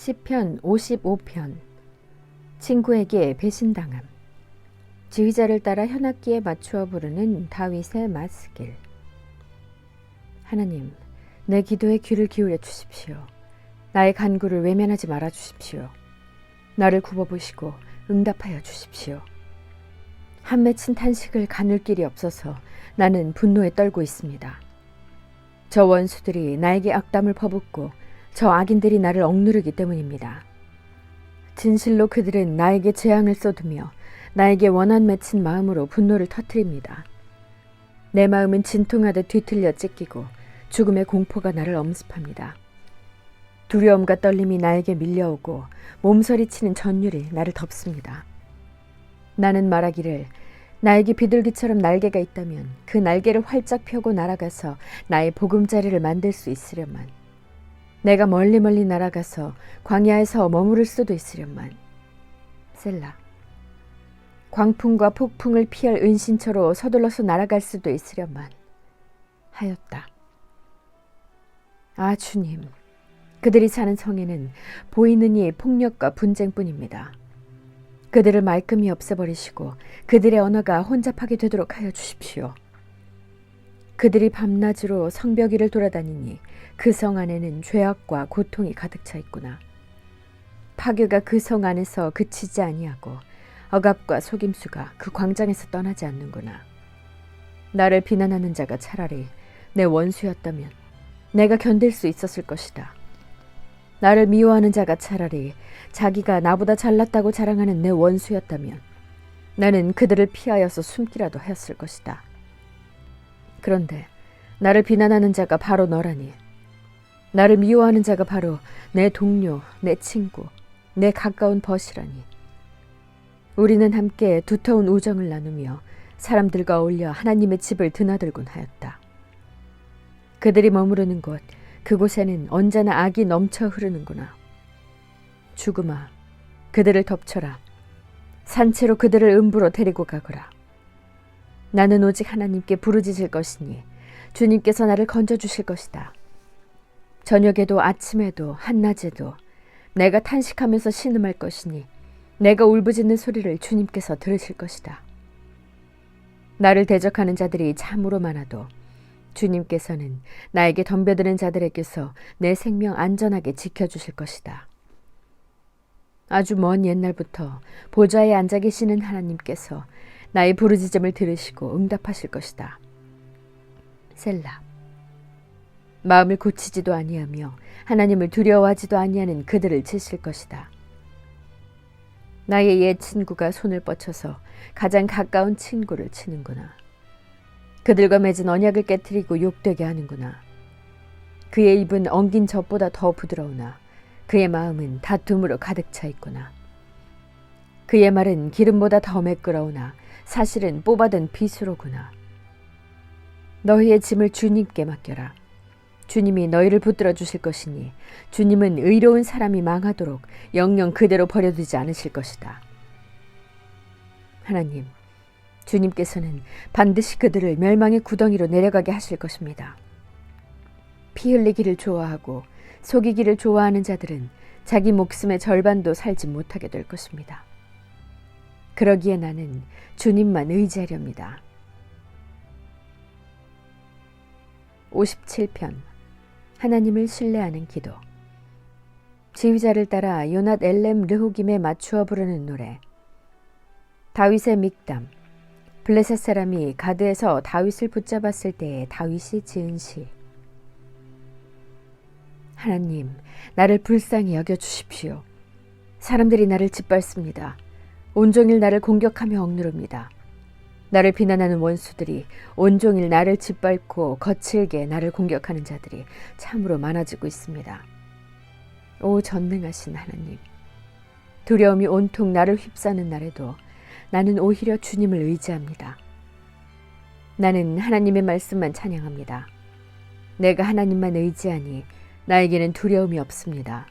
시편 55편. 친구에게 배신당함. 지휘자를 따라 현악기에 맞추어 부르는 다윗의 마스길. 하나님 내 기도에 귀를 기울여 주십시오. 나의 간구를 외면하지 말아 주십시오. 나를 굽어보시고 응답하여 주십시오. 한 맺힌 탄식을 가눌 길이 없어서 나는 분노에 떨고 있습니다. 저 원수들이 나에게 악담을 퍼붓고 저 악인들이 나를 억누르기 때문입니다. 진실로 그들은 나에게 재앙을 쏟으며 나에게 원한 맺힌 마음으로 분노를 터뜨립니다. 내 마음은 진통하듯 뒤틀려 찢기고 죽음의 공포가 나를 엄습합니다. 두려움과 떨림이 나에게 밀려오고 몸서리 치는 전율이 나를 덮습니다. 나는 말하기를 나에게 비둘기처럼 날개가 있다면 그 날개를 활짝 펴고 날아가서 나의 보금자리를 만들 수 있으련만 내가 멀리 멀리 날아가서 광야에서 머무를 수도 있으련만 셀라 광풍과 폭풍을 피할 은신처로 서둘러서 날아갈 수도 있으련만 하였다. 아 주님, 그들이 사는 성에는 보이는 이 폭력과 분쟁뿐입니다. 그들을 말끔히 없애버리시고 그들의 언어가 혼잡하게 되도록 하여 주십시오. 그들이 밤낮으로 성벽 위를 돌아다니니 그 성 안에는 죄악과 고통이 가득 차 있구나. 파괴가 그 성 안에서 그치지 아니하고 억압과 속임수가 그 광장에서 떠나지 않는구나. 나를 비난하는 자가 차라리 내 원수였다면 내가 견딜 수 있었을 것이다. 나를 미워하는 자가 차라리 자기가 나보다 잘났다고 자랑하는 내 원수였다면 나는 그들을 피하여서 숨기라도 하였을 것이다. 그런데 나를 비난하는 자가 바로 너라니. 나를 미워하는 자가 바로 내 동료, 내 친구, 내 가까운 벗이라니. 우리는 함께 두터운 우정을 나누며 사람들과 어울려 하나님의 집을 드나들곤 하였다. 그들이 머무르는 곳, 그곳에는 언제나 악이 넘쳐 흐르는구나. 죽음아, 그들을 덮쳐라. 산채로 그들을 음부로 데리고 가거라. 나는 오직 하나님께 부르짖을 것이니 주님께서 나를 건져 주실 것이다. 저녁에도 아침에도 한낮에도 내가 탄식하면서 신음할 것이니 내가 울부짖는 소리를 주님께서 들으실 것이다. 나를 대적하는 자들이 참으로 많아도 주님께서는 나에게 덤벼드는 자들에게서 내 생명 안전하게 지켜주실 것이다. 아주 먼 옛날부터 보좌에 앉아 계시는 하나님께서 나의 부르짖음을 들으시고 응답하실 것이다. 셀라. 마음을 고치지도 아니하며 하나님을 두려워하지도 아니하는 그들을 치실 것이다. 나의 옛 친구가 손을 뻗쳐서 가장 가까운 친구를 치는구나. 그들과 맺은 언약을 깨뜨리고 욕되게 하는구나. 그의 입은 엉긴 젖보다 더 부드러우나 그의 마음은 다툼으로 가득 차 있구나. 그의 말은 기름보다 더 매끄러우나 사실은 뽑아든 빗으로구나. 너희의 짐을 주님께 맡겨라. 주님이 너희를 붙들어 주실 것이니 주님은 의로운 사람이 망하도록 영영 그대로 버려두지 않으실 것이다. 하나님, 주님께서는 반드시 그들을 멸망의 구덩이로 내려가게 하실 것입니다. 피 흘리기를 좋아하고 속이기를 좋아하는 자들은 자기 목숨의 절반도 살지 못하게 될 것입니다. 그러기에 나는 주님만 의지하렵니다. 57편 하나님을 신뢰하는 기도. 지휘자를 따라 요낫 엘렘 르후김에 맞추어 부르는 노래. 다윗의 믹담. 블레셋 사람이 가드에서 다윗을 붙잡았을 때에 다윗이 지은 시. 하나님 나를 불쌍히 여겨 주십시오. 사람들이 나를 짓밟습니다 온종일 나를 공격하며 억누릅니다 나를 비난하는 원수들이 온종일 나를 짓밟고 거칠게 나를 공격하는 자들이 참으로 많아지고 있습니다. 오 전능하신 하나님, 두려움이 온통 나를 휩싸는 날에도 나는 오히려 주님을 의지합니다. 나는 하나님의 말씀만 찬양합니다. 내가 하나님만 의지하니 나에게는 두려움이 없습니다.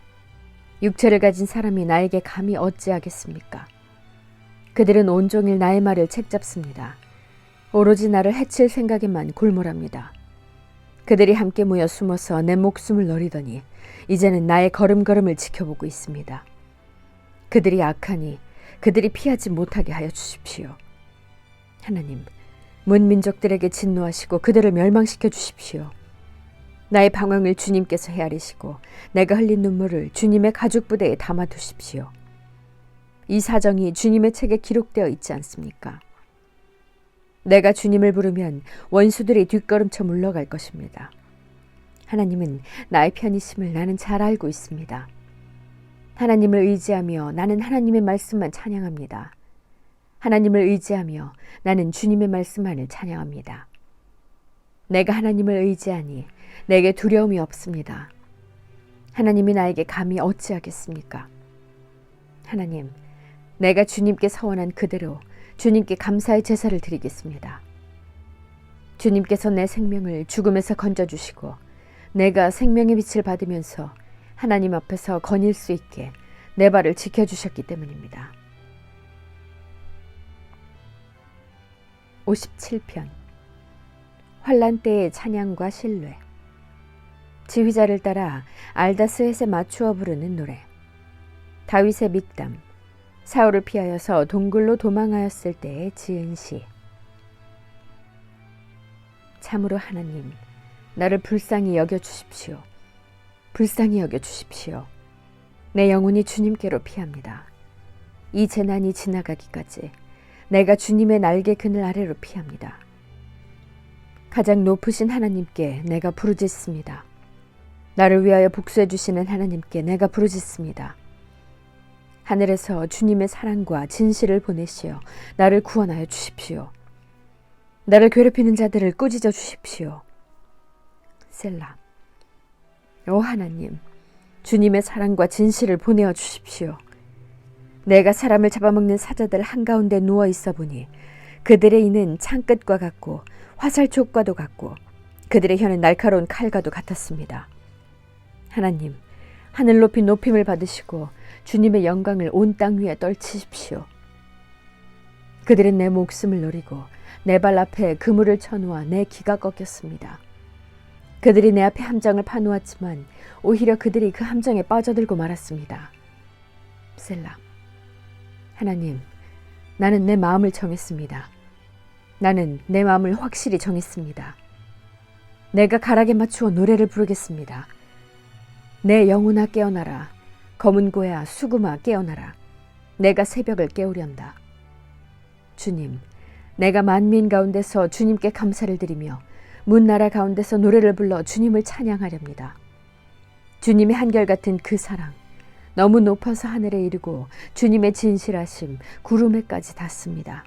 육체를 가진 사람이 나에게 감히 어찌하겠습니까? 그들은 온종일 나의 말을 책잡습니다. 오로지 나를 해칠 생각에만 골몰합니다. 그들이 함께 모여 숨어서 내 목숨을 노리더니 이제는 나의 걸음걸음을 지켜보고 있습니다. 그들이 악하니 그들이 피하지 못하게 하여 주십시오. 하나님, 문민족들에게 진노하시고 그들을 멸망시켜 주십시오. 나의 방황을 주님께서 헤아리시고 내가 흘린 눈물을 주님의 가죽 부대에 담아 두십시오. 이 사정이 주님의 책에 기록되어 있지 않습니까? 내가 주님을 부르면 원수들이 뒷걸음쳐 물러갈 것입니다. 하나님은 나의 편이심을 나는 잘 알고 있습니다. 하나님을 의지하며 나는 하나님의 말씀만 찬양합니다. 하나님을 의지하며 나는 주님의 말씀만을 찬양합니다. 내가 하나님을 의지하니 내게 두려움이 없습니다. 하나님이 나에게 감히 어찌하겠습니까? 하나님, 내가 주님께 서원한 그대로 주님께 감사의 제사를 드리겠습니다. 주님께서 내 생명을 죽음에서 건져주시고 내가 생명의 빛을 받으면서 하나님 앞에서 거닐 수 있게 내 발을 지켜주셨기 때문입니다. 57편 환란 때의 찬양과 신뢰 지휘자를 따라 알다스햇에 맞추어 부르는 노래 다윗의 믹담 사울을 피하여서 동굴로 도망하였을 때의 지은 시 참으로 하나님 나를 불쌍히 여겨 주십시오. 불쌍히 여겨 주십시오. 내 영혼이 주님께로 피합니다. 이 재난이 지나가기까지 내가 주님의 날개 그늘 아래로 피합니다. 가장 높으신 하나님께 내가 부르짖습니다. 나를 위하여 복수해 주시는 하나님께 내가 부르짖습니다. 하늘에서 주님의 사랑과 진실을 보내시어 나를 구원하여 주십시오. 나를 괴롭히는 자들을 꾸짖어 주십시오. 셀라. 오 하나님, 주님의 사랑과 진실을 보내어 주십시오. 내가 사람을 잡아먹는 사자들 한가운데 누워 있어 보니 그들의 이는 창끝과 같고 화살촉과도 같고 그들의 혀는 날카로운 칼과도 같았습니다. 하나님, 하늘 높이 높임을 받으시고 주님의 영광을 온 땅 위에 떨치십시오. 그들은 내 목숨을 노리고 내 발 앞에 그물을 쳐놓아 내 기가 꺾였습니다. 그들이 내 앞에 함정을 파놓았지만 오히려 그들이 그 함정에 빠져들고 말았습니다. 셀라. 하나님, 나는 내 마음을 정했습니다. 나는 내 마음을 확실히 정했습니다. 내가 가락에 맞추어 노래를 부르겠습니다. 내 영혼아 깨어나라. 검은 고야 수금아 깨어나라. 내가 새벽을 깨우련다. 주님, 내가 만민 가운데서 주님께 감사를 드리며 문나라 가운데서 노래를 불러 주님을 찬양하렵니다. 주님의 한결같은 그 사랑, 너무 높아서 하늘에 이르고 주님의 진실하심 구름에까지 닿습니다.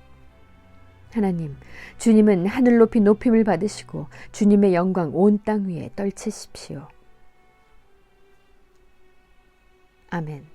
하나님, 주님은 하늘 높이 높임을 받으시고 주님의 영광 온 땅 위에 떨치십시오. 아멘.